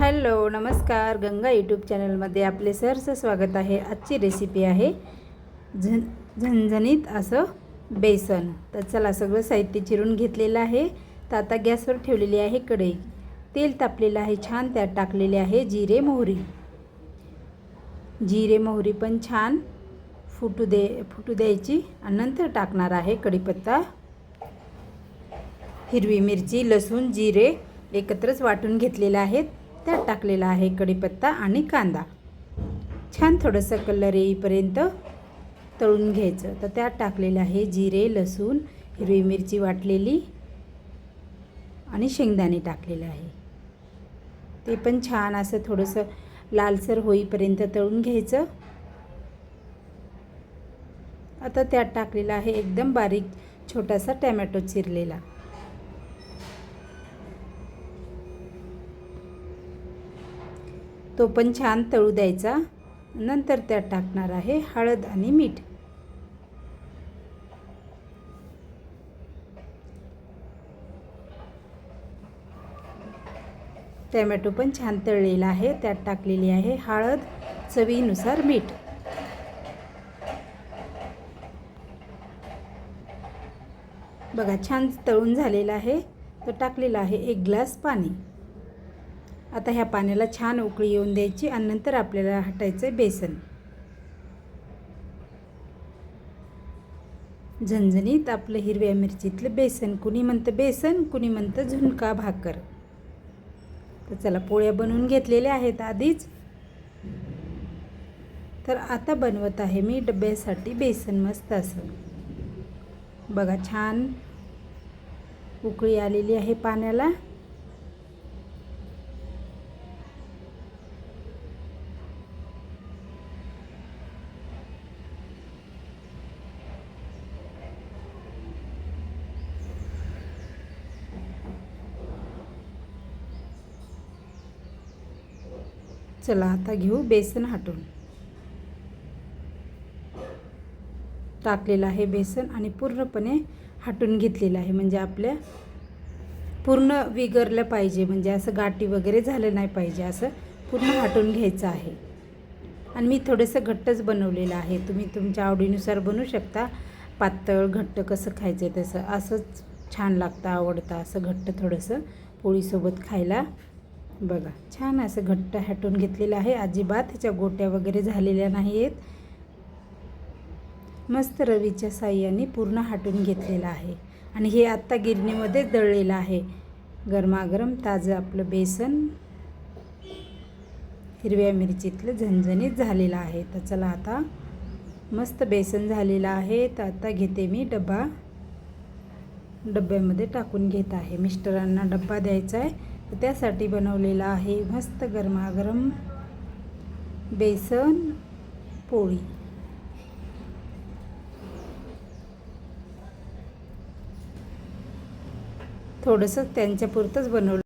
Hello नमस्कार. Ganga YouTube चॅनलमध्ये आपले सहर्ष स्वागत आहे. आजची रेसिपी आहे झन झणझणीत असं बेसन. तर चला सगळं साहित्य चिरून घेतलेलं आहे. तर आता गॅसवर ठेवलेली आहे कढई. तेल तापलेलं आहे छान. त्यात टाकलेले आहे जिरे मोहरी. जिरे मोहरी पण छान फुटू दे फुटू द्यायची आणि नंतर टाकणार आहे कढीपत्ता. हिरवी मिरची लसूण जिरे एकत्रच वाटून घेतलेलं आहेत. त्यात टाकलेला आहे कढीपत्ता आणि कांदा. छान थोडंसं कलर येईपर्यंत तळून घ्यायचं. तर त्यात टाकलेलं आहे जिरे लसूण हिरवी मिरची वाटलेली आणि शेंगदाणे टाकलेलं आहे. ते पण छान असं थोडंसं लालसर होईपर्यंत तळून घ्यायचं. आता त्यात टाकलेला आहे एकदम बारीक छोटासा टॅमॅटो चिरलेला. तो पण छान तळू द्यायचा. नंतर त्यात टाकणार आहे हळद आणि मीठ. टॅमॅटो पण छान तळलेला आहे. त्यात टाकलेली आहे हळद चवीनुसार मीठ. बघा छान तळून झालेलं आहे. तर टाकलेलं आहे एक ग्लास पाणी. आता ह्या पाण्याला छान उकळी येऊन द्यायची आणि नंतर आपल्याला हटायचं आहे बेसन. झणझणीत आपलं हिरव्या मिरचीतलं बेसन कुणी म्हणतं बेसन कुणी म्हणतं झुणका भाकर. तर चला पोळ्या बनवून घेतलेल्या आहेत आधीच. तर आता बनवत आहे मी डब्यासाठी बेसन मस्त असं. बघा छान उकळी आलेली आहे पाण्याला. चला आता घेऊ बेसन हाटून. टाकलेलं आहे बेसन आणि पूर्णपणे हाटून घेतलेलं आहे. म्हणजे आपल्या पूर्ण विगरलं पाहिजे. म्हणजे असं गाठी वगैरे झालं नाही पाहिजे. असं पूर्ण हाटून घ्यायचं आहे. आणि मी थोडंसं घट्टच बनवलेलं आहे. तुम्ही तुमच्या आवडीनुसार बनवू शकता. पातळ घट्ट कसं खायचं आहे तसं. असंच छान लागतं आवडतं. असं घट्ट थोडंसं पोळीसोबत खायला बघा छान असं घट्ट हटून घेतलेलं आहे. अजिबात ह्याच्या गोट्या वगैरे झालेल्या नाही आहेत मस्त रवीच्या साह्याने पूर्ण हाटून घेतलेलं आहे. आणि हे आत्ता गिरणीमध्ये दळलेलं आहे. गरमागरम ताजं आपलं बेसन हिरव्या मिरचीतलं झणझणीत झालेलं आहे. तर चला आता मस्त बेसन झालेलं आहे. तर आता घेते मी डबा डब्यामध्ये टाकून घेत आहे. मिस्टरांना डब्बा द्यायचा आहे. त्यासाठी बनवलेला आहे मस्त गरमागरम बेसन पोळी. थोडंसं त्यांच्यापुरतंच बनवलं.